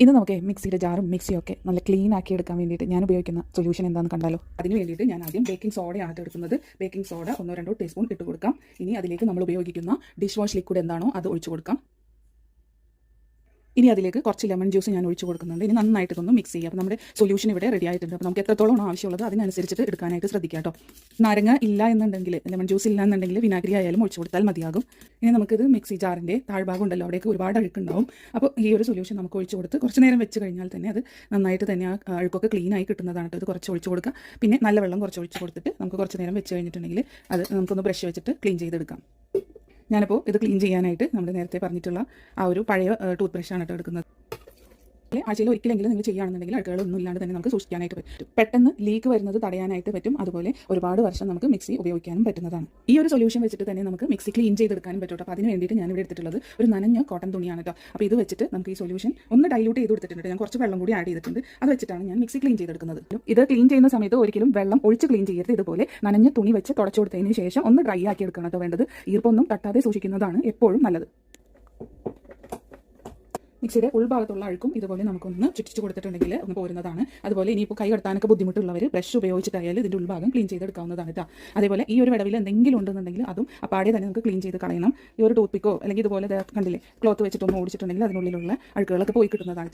ഇന്ന് നമുക്ക് മിക്സിയുടെ ജാറും മിക്സിയും ഒക്കെ നല്ല ക്ലീൻ ആക്കി എടുക്കാൻ വേണ്ടിയിട്ട് ഞാൻ ഉപയോഗിക്കുന്ന സൊല്യൂഷൻ എന്താണെന്ന് കണ്ടാലോ? അതിന് വേണ്ടിയിട്ട് ഞാൻ ആദ്യം ബേക്കിംഗ് സോഡയാണ് എടുക്കുന്നത്. ബേക്കിംഗ് സോഡ ഒന്നോ രണ്ടോ ടീസ്പൂൺ ഇട്ട് കൊടുക്കാം. ഇനി അതിലേക്ക് നമ്മൾ ഉപയോഗിക്കുന്ന ഡിഷ് വാഷ് ലിക്വിഡ് എന്താണോ അത് ഒഴിച്ചു കൊടുക്കാം. ഇനി അതിലേക്ക് കുറച്ച് ലെമൺ ജ്യൂസ് ഞാൻ ഒഴിച്ച് കൊടുക്കുന്നുണ്ട്. ഇനി നന്നായിട്ട് ഇതൊന്ന് മിക്സ് ചെയ്യാം. അപ്പോൾ നമ്മുടെ സൊല്യൂഷൻ ഇവിടെ റെഡി ആയിട്ടുണ്ട്. അപ്പോൾ നമുക്ക് എത്രത്തോളം ആവശ്യമുള്ളത് അതിനനുസരിച്ചിട്ട് എടുക്കാനായിട്ട് ശ്രദ്ധിക്കുക കേട്ടോ. നാരങ്ങ ഇല്ല എന്നുണ്ടെങ്കിൽ ലെമൺ ജ്യൂസ് ഇല്ല എന്നുണ്ടെങ്കിൽ വിനാഗിരി ആയാലും ഒഴിച്ചു കൊടുത്താൽ മതിയാകും. ഇനി നമുക്കിത് മിക്സി ജാറിന്റെ താഴ്ഭാഗം ഉണ്ടല്ലോ അവിടേക്ക് ഒരുപാട് അഴുക്കുണ്ടാവും. അപ്പോൾ ഈ ഒരു സൊല്യൂഷൻ നമുക്ക് ഒഴിച്ചു കൊടുത്ത് കുറച്ച് നേരം വെച്ച് കഴിഞ്ഞാൽ തന്നെ അത് നന്നായിട്ട് തന്നെ ആ അഴുക്കൊക്കെ ക്ലീൻ ആയി കിട്ടുന്നതാണ് കേട്ടോ. ഇത് കുറച്ച് ഒഴിച്ചു കൊടുക്കുക. പിന്നെ നല്ല വെള്ളം കുറച്ച് ഒഴിച്ച് കൊടുത്തിട്ട് നമുക്ക് കുറച്ച് നേരം വെച്ച് കഴിഞ്ഞിട്ടുണ്ടെങ്കിൽ അത് നമുക്കൊന്ന് ബ്രഷ് വെച്ചിട്ട് ക്ലീൻ ചെയ്തെടുക്കാം. ഞാനിപ്പോൾ ഇത് ക്ലീൻ ചെയ്യാനായിട്ട് നമ്മൾ നേരത്തെ പറഞ്ഞിട്ടുള്ള ആ ഒരു പഴയ ടൂത്ത് ബ്രഷാണ് കേട്ടോ എടുക്കുന്നത്. ആഴ്ചയിൽ ഒരിക്കലെങ്കിലും നിങ്ങൾ ചെയ്യുകയാണെന്നുണ്ടെങ്കിൽ അഴുക്കുകളൊന്നും ഇല്ലാണ്ട് തന്നെ നമുക്ക് സൂക്ഷിക്കാനായിട്ട് പറ്റും. പെട്ടെന്ന് ലീക്ക് വരുന്നത് തടയാനായിട്ട് പറ്റും. അതുപോലെ ഒരുപാട് വർഷം നമുക്ക് മിക്സി ഉപയോഗിക്കാനും പറ്റുന്നതാണ്. ഈ ഒരു സൊല്യൂഷൻ വെച്ചിട്ട് തന്നെ നമുക്ക് മിക്സി ക്ലീൻ ചെയ്തെടുക്കാനും പറ്റും അപ്പോൾ അതിന് വേണ്ടിയിട്ട് ഞാൻ ഇവിടെ എടുത്തിട്ടുള്ളത് ഒരു നനഞ്ഞ കോട്ടൺ തുണിയാണ് കേട്ടോ. അപ്പോൾ ഇത് വെച്ചിട്ട് നമുക്ക് ഈ സൊല്യൂഷൻ ഒന്ന് ഡൈലൂട്ട് ചെയ്ത് കൊടുത്തിട്ടുണ്ട്. ഞാൻ കുറച്ച് വെള്ളം കൂടി ആഡ് ചെയ്തിട്ടുണ്ട്. അത് വെച്ചിട്ടാണ് ഞാൻ മിക്സി ക്ലീൻ ചെയ്തെടുക്കുന്നത്. ഇത് ക്ലീൻ ചെയ്യുന്ന സമയത്ത് ഒരിക്കലും വെള്ളം ഒഴിച്ച് ക്ലീൻ ചെയ്യരുത്. ഇതുപോലെ നനഞ്ഞ തുണി വെച്ച് തുടച്ചു കൊടുത്തതിന് ശേഷം ഒന്ന് ഡ്രൈ ആക്കി എടുക്കണം കേട്ടോ വേണ്ടത്. ഈർപ്പൊന്നും തട്ടാതെ സൂക്ഷിക്കുന്നതാണ് എപ്പോഴും നല്ലത്. മിക്സിയുടെ ഉൾഭാഗത്തുള്ള അഴുക്കും ഇതുപോലെ നമുക്കൊന്ന് ചുറ്റിച്ച് കൊടുത്തിട്ടുണ്ടെങ്കിൽ ഒന്ന് പോരുന്നതാണ്. അതുപോലെ ഇനിയിപ്പോൾ കൈ കടത്താനൊക്കെ ബുദ്ധിമുട്ടുള്ളവർ ബ്രഷ് ഉപയോഗിച്ചിട്ടായാലും ഇതിന്റെ ഉൾഭാഗം ക്ലീൻ ചെയ്തെടുക്കാവുന്നതാണ് കേട്ടോ അതേപോലെ ഈ ഒരു വിടവിൽ എന്തെങ്കിലും ഉണ്ടെന്നുണ്ടെങ്കിൽ അതും അപ്പാടെ തന്നെ നമുക്ക് ക്ലീൻ ചെയ്ത് കളയണം. ഈ ഒരു ടൂത്ത് പിക്കോ അല്ലെങ്കിൽ ഇതുപോലെ കണ്ടില്ലേ ക്ലോത്ത് വെച്ചിട്ടൊന്ന് ഓടിച്ചിട്ടുണ്ടെങ്കിൽ അതിനുള്ളിലുള്ള അഴുക്കുകളൊക്കെ പോയി കിട്ടുന്നതാണ്